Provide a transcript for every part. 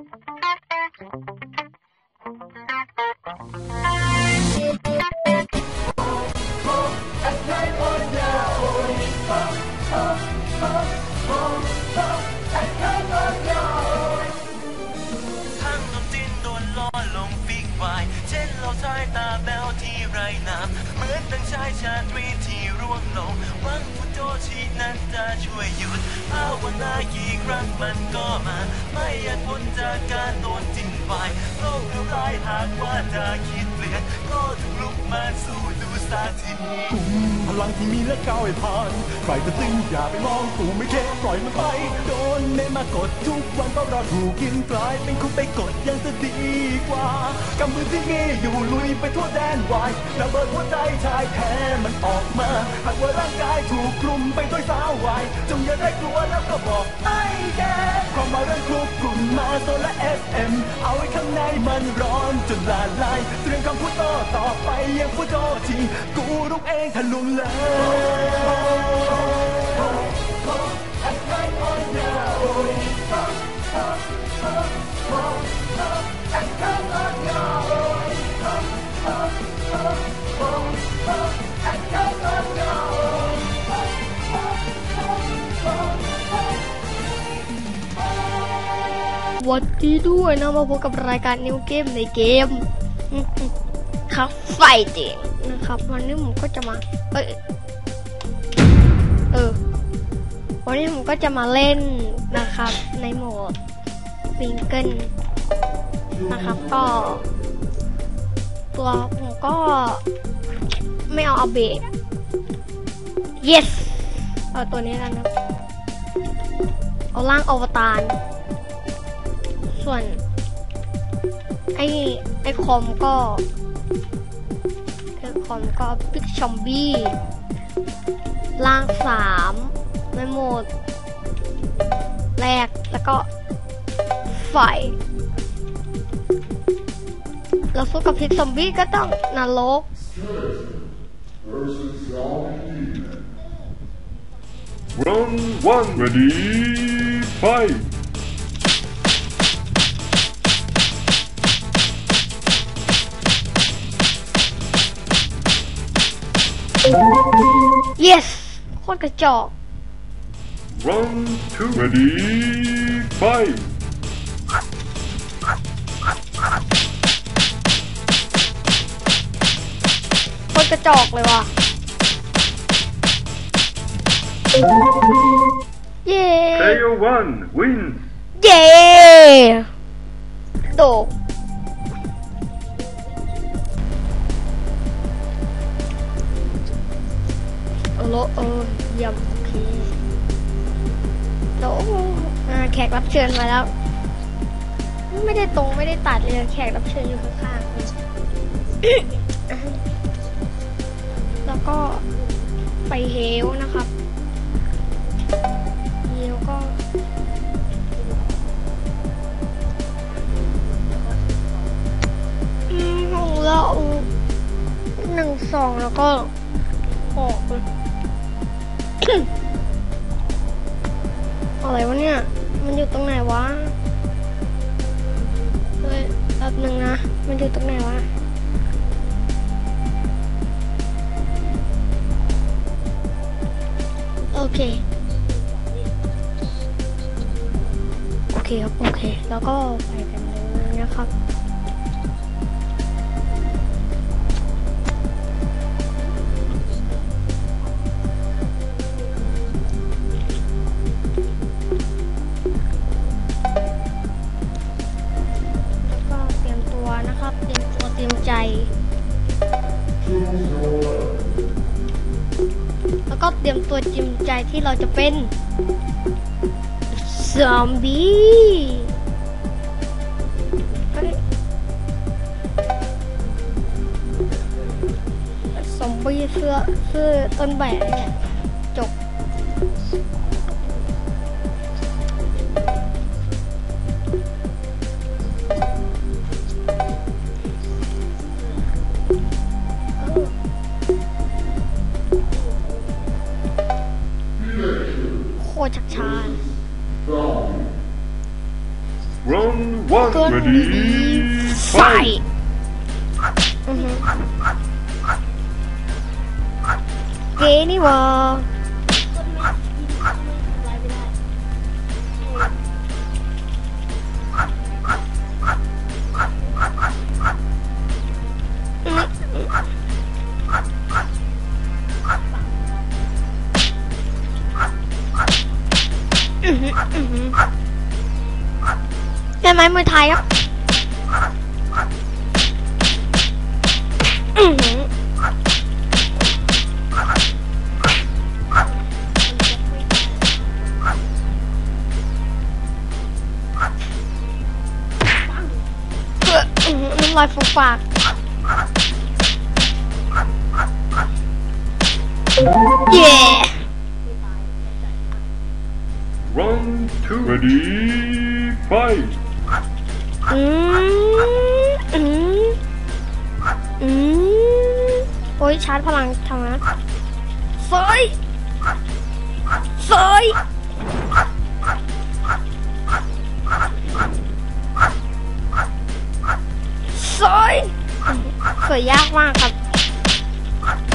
ทั้ วยหยุดภาวนากี่ครั้งมันก็มา ไม่อาจพ้นจากการโดนจิ้มไปโลกทำลายหากว่าจะคิดเปลี่ยนก็ต้องลุกมาสู้ดู สักทีพลังที่มีและก้าวให้ผ่าน ใครจะตึงอย่าไปมองกูไม่เคปล่อยมันไป โดนเมมากดทุกวันก็รอถูกกินกลายเป็นคุกไปกดยังจะดีกว่ากำมือที่มีอยู่ลุยไปทั่วแดนวายระเบิดหัวใจชายแท้มันออกมาหากว่าร่างกายถูกคลุมไปด้วยสาววายจงอย่าได้กลัวแล้วก็บอกไอ้แกความมาเรื่องคลุกกลุ่มมาโซและ FM เอ็มเอาไว้ข้างในมันร้อนจนละลายเตรียมคำพูดโต้ต่อไปยังพูดโทษทีกูรุกเองทะลุเลยวัสดีด้วยนะมาพบกับรายการนิวเกมในเกมครับไฟเจ๋ง ครับ วันนี้ผมก็จะมา เอยเออ วันนี้ผมก็จะมาเล่นนะครับ ในโหมดฟิงเกิลนะครับ ก็ ตัวผมก็ไม่เอาอาเบะ yes เอาตัวนี้แล้วนะเอาล่างอวตาร ส่วน ไอ้ไอ้คอมก็ ไอ้คอมก็พิกชอมบี้ล่างสามในโหมดแรกแล้วก็ไฟเราสู้กับพิกซอมบี้ก็ต้องนรก Round one, ready, fight! Yes โคตรกระจอก Round two, ready, fight! โคตรกระจอกเลยว่ะ เย้ KO one wins. เย้ โด โอ้โหเออเยี่ยมโอเคโดอ่าแขกรับเชิญมาแล้ว ไม่ได้ตรงไม่ได้ตัดเลย แขกรับเชิญอยู่ข้างๆแล้วก็ไปเฮลนะครับเฮลก็อืมของเราหนึ่งสองแล้วก็ ป๊บหนึ่งนะ มันอยู่ตรงไหนวะโอเค โอเคครับ โอเค แล้วก็ไปกันเลยนะครับ เตรียมตัวจิมใจที่เราจะเป็นซอมบี้ซอมบี้เสื้อเสื้อต้นแบบเนี่ยจบ ready, ไฟ fight! อือหือเก Em máy mới thay á. Ừ. Ừ, nước rồi phụ phạt. Yeah. Run to Ready Fight. อืมอืมอืมโอ้ยชาร์จพลังทำนะเฟยเฟยเฟยเฟยยากมากครับ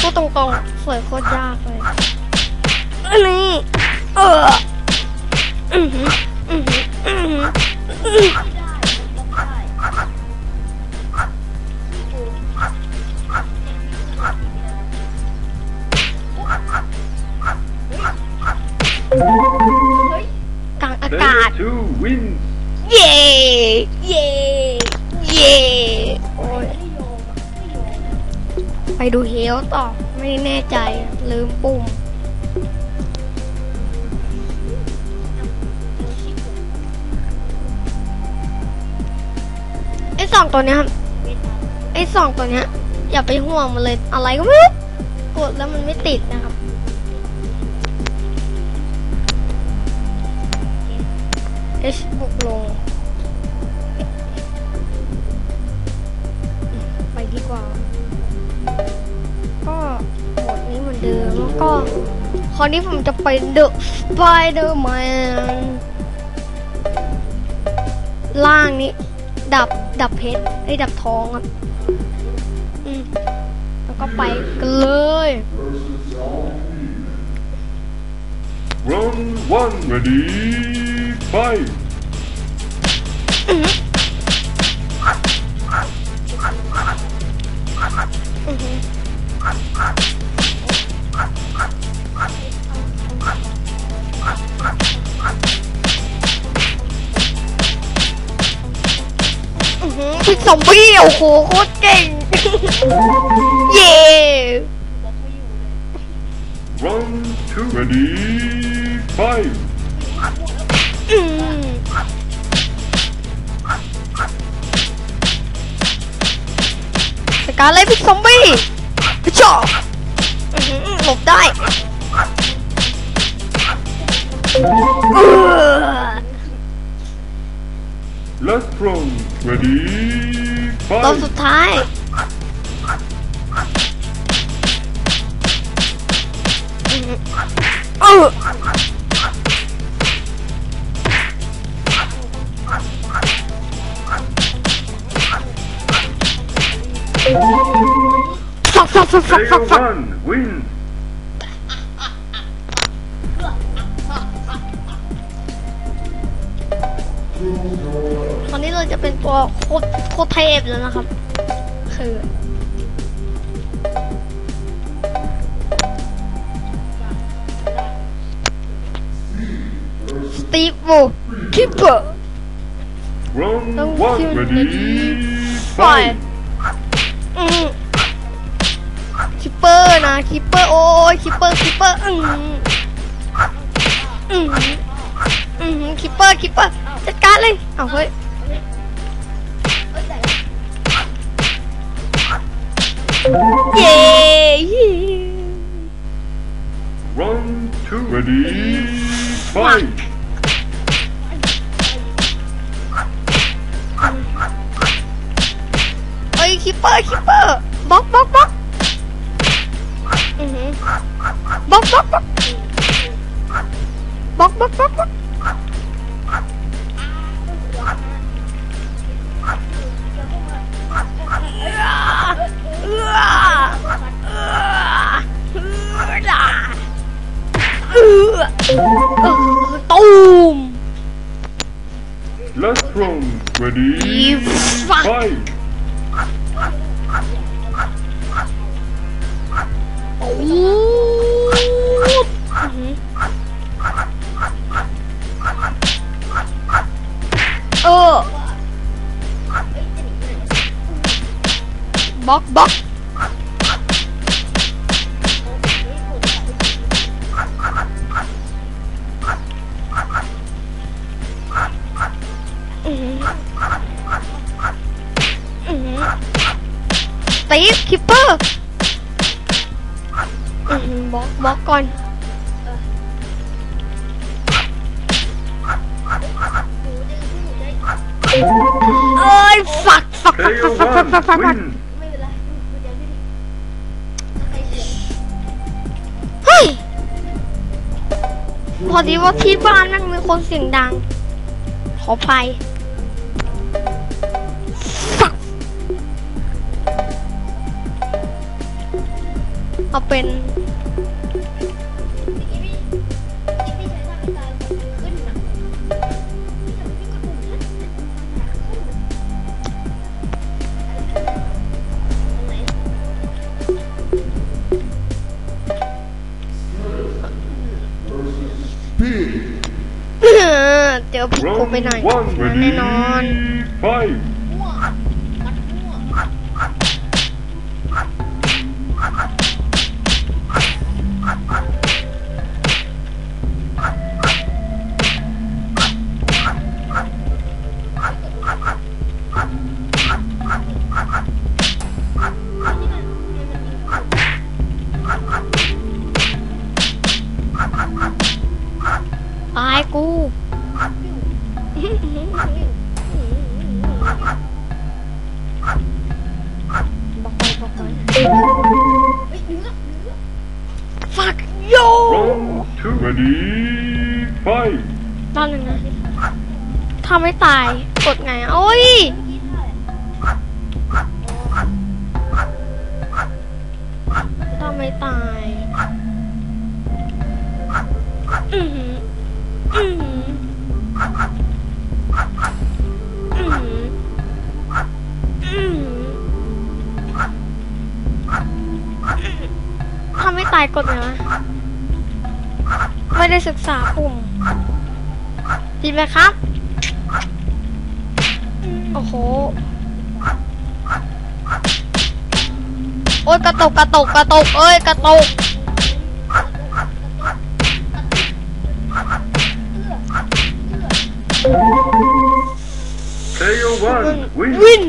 พูดตรงๆเฟยโคตรยากเลยอันนี้เอออือหืออือหืออือหือ กลางอากาศ เย่เย่เย่โอ้ยไปดูเฮลต่อ ไม่แน่ใจ ลืมปุ่ม ไอ้สองตัวเนี้ยครับ ไอ้สองตัวเนี้ย อย่าไปห่วงมันเลย อะไรก็ไม่รู้ กดแล้วมันไม่ติดนะครับ H บวกลง ไปดีกว่า ก็โหมดนี้เหมือนเดิมแล้วก็ คราวนี้ผมจะไป The Spider-Man ล่างนี้ ดับดับเพชรไอ้ดับทองครับอืมแล้วก็ไปกันเลย Round one, ready, fight! อือหืออื้อหือพิษซอมบี้โอ้โหโคตรเก่ง เย้ Round two, ready, fight! อืมจัดการเลยพิษซอมบี้พิชอบอื้อหือหลบได้เออ Last round, ready, รอบสุ fight! ดท้ายเออ ฟักฟักฟักฟักฟั Player กฟัก one wins! คราวนี้เราจะเป็นตัวโคตรโคตรเทพแล้วนะครับ คือ สตีฟโวคิปเปอร์ Round Don't one, you ready, Fight. คิปเปอร์นะคิปเปอร์โอ้ยคิปเปอร์คิปเปอร์อืมอืมอืมคิปเปอร์คิปเปอร์จัดการเลยเอาเฮ้ยเย้ Round two, ready, fight! Keeper! Keeper! Bok! Bok! Bok! Mm-hmm. Bok! Bok! Bok! Bok! Bok! Bok! Bok! Ready? Fight! เออบล็อกบ เอร์อือหือบล็อกบล็อกก่อนเอ้ยฝักฝักฝักฝัก KO ฝักฝักฝักฝัก 1. Win. เฮ้ยพอดีว่าที่บ้านนั่งมีคนเสียงดัง ขออภัยฝักเอาเป็น เดี๋ยวพี่กู Round ไปหน one. แน่นอน Ready? Fight. ตายกู ดีไปตอนหนึ่งนะถ้าไม่ตาย กดไงอะโอ้ยถ้าไม่ตาย ไม่ได้ศึกษาปุ่มดีไหมครับ โอ้โห โอ้ยกระตุกกระตุกกระตุกเอ้ยกระตุก KO1. Win. วิน